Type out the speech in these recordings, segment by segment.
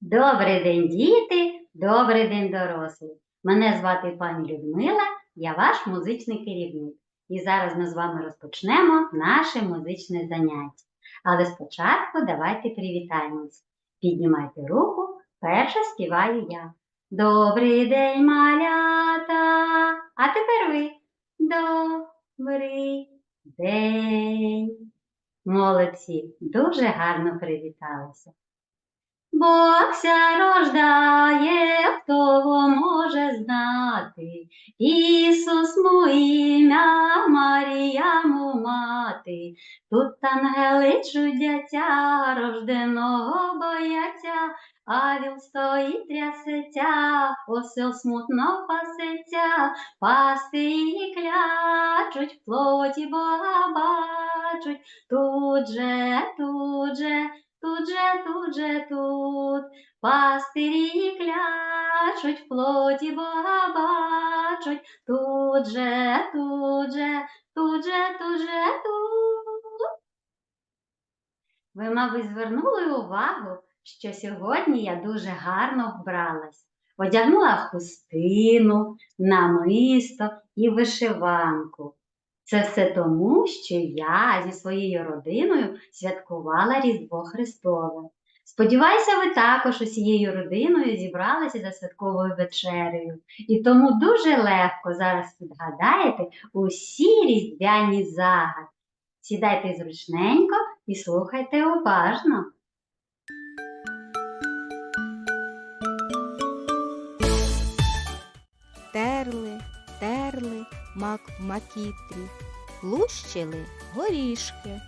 Добрий день, діти! Добрий день, дорослі! Мене звати пані Людмила, я ваш музичний керівник. І зараз ми з вами розпочнемо наше музичне заняття. Але спочатку давайте привітаємось. Піднімайте руку, перша співаю я. Добрий день, малята! А тепер ви. Добрий день. Молодці, дуже гарно привіталися. Бог ся рождає, хто може знати. Ісус му ім'я, Марія му мати. Тут ангели чудяться, рожденого бояться, а віл стоїть трясеться, осел смутно пасеться, пастирі клячуть, плоті Бога бачуть, тут же, тут же, Тут же, тут же, тут, пастирі клячуть, плоті Бога бачуть, тут же, тут же, тут же, тут же, тут. Ви, мабуть, звернули увагу, що сьогодні я дуже гарно вбралась. Одягнула хустину, намисто і вишиванку. Це все тому, що я зі своєю родиною святкувала Різдво Христове. Сподіваюся, ви також усією родиною зібралися за святковою вечерею, і тому дуже легко зараз відгадаєте усі різдвяні загадки. Сідайте зручненько і слухайте уважно. терли, терли мак в макітрі, лущили горішки,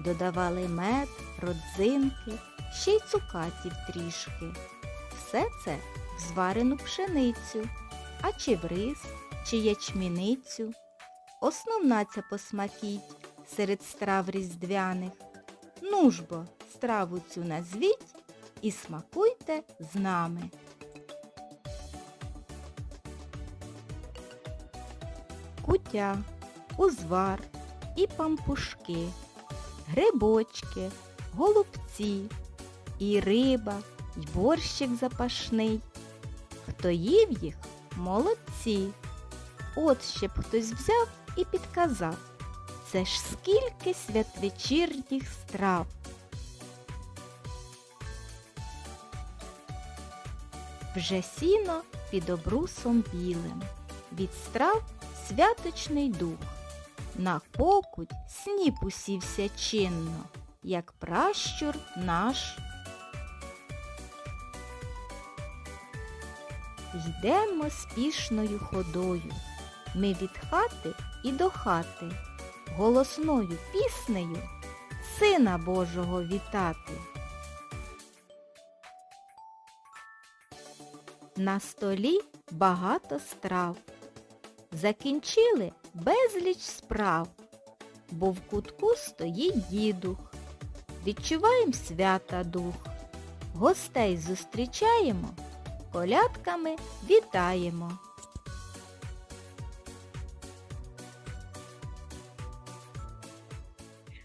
додавали мед, родзинки, ще й цукатів трішки. Все це в зварену пшеницю, а чи в рис, чи ячміницю. Основна ця посмакіть серед страв різдвяних. Ну ж бо, страву цю назвіть і смакуйте з нами. Кутя, узвар і пампушки, грибочки, голубці, і риба, й борщик запашний. Хто їв їх, молодці. От ще б хтось взяв і підказав. Це ж скільки святвечірніх страв. Вже сіно під обрусом білим. Від страв святочний дух. На покуть сніп усівся чинно, як пращур наш. Йдемо спішною ходою. Ми від хати і до хати, голосною піснею Сина Божого вітати. На столі багато страв. Закінчили безліч справ, бо в кутку стоїть дідух. Відчуваєм свята дух, гостей зустрічаємо, колядками вітаємо.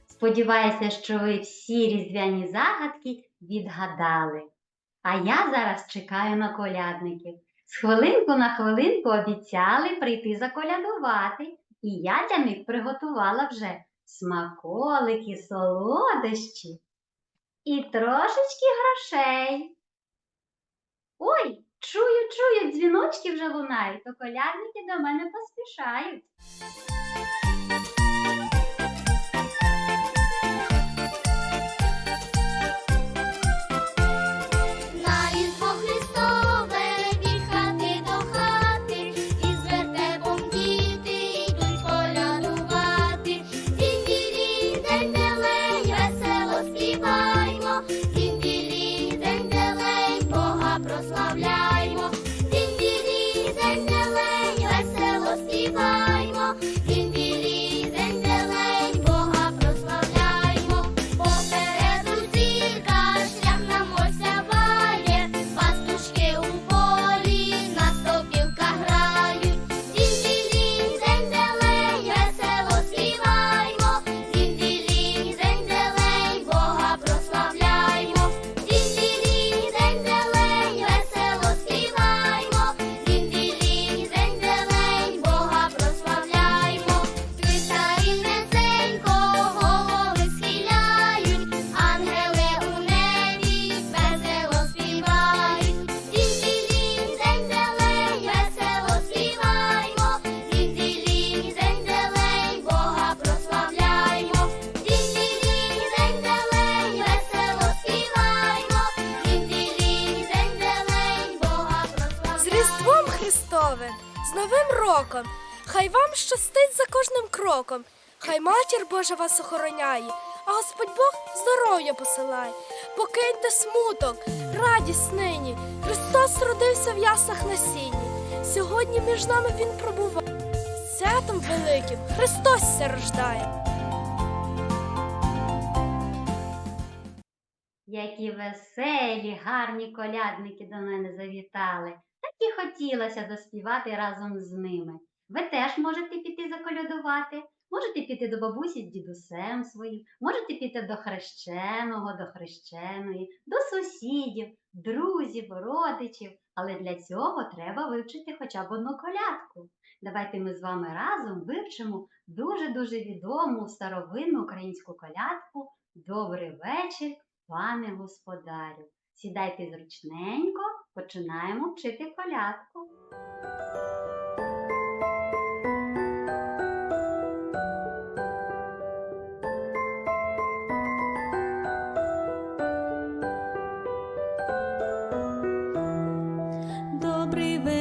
Сподіваюся, що ви всі різдвяні загадки відгадали. А я зараз чекаю на колядників. З хвилинку на хвилинку обіцяли прийти заколядувати, і я для них приготувала вже смаколики, солодощі і трошечки грошей. Ой, чую, чую, дзвіночки вже лунають, то колядники до мене поспішають. Роком! Хай вам щастить за кожним кроком. Хай матір Божа вас охороняє, а Господь Бог здоров'я посилає. Покиньте смуток, радість нині. Христос родився в яслах на сіні. Сьогодні між нами Він пробуває. Святом великим Христос ся рождає. Які веселі, гарні колядники до мене завітали. Так і хотілося заспівати разом з ними. Ви теж можете піти заколядувати, можете піти до бабусі з дідусем своїм, можете піти до хрещеного, до хрещеної, до сусідів, друзів, родичів. Але для цього треба вивчити хоча б одну колядку. Давайте ми з вами разом вивчимо дуже-дуже відому старовинну українську колядку Добрий вечір, пане господарю. Сідайте зручненько, починаємо вчити колядку.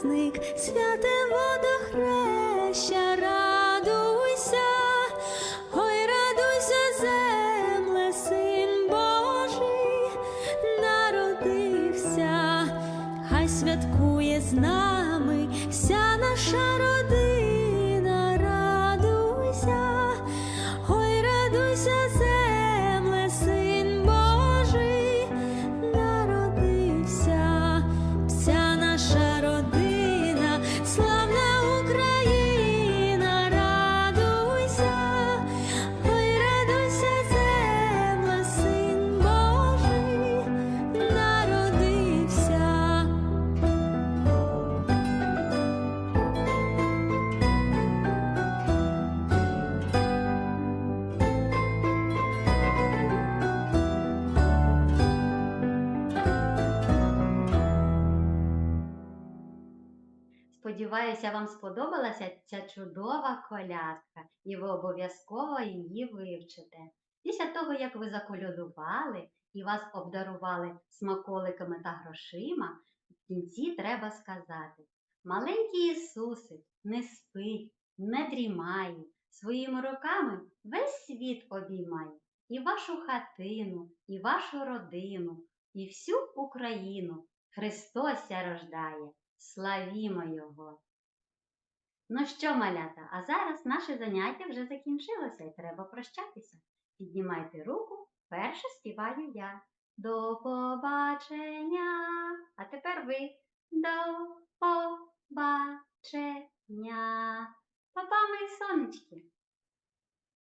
праздник святе Сподіваюся, вам сподобалася ця чудова колядка, і ви обов'язково її вивчите. Після того, як ви заколядували і вас обдарували смаколиками та грошима, в кінці треба сказати: маленький Ісусик не спить, не дрімає, своїми руками весь світ обіймає, і вашу хатину, і вашу родину, і всю Україну Христос рождає. Славімо Його! Ну що, малята, а зараз наше заняття вже закінчилося і треба прощатися. Піднімайте руку, перше співаю я. До побачення. А тепер ви. До побачення. Папа, мої сонечки.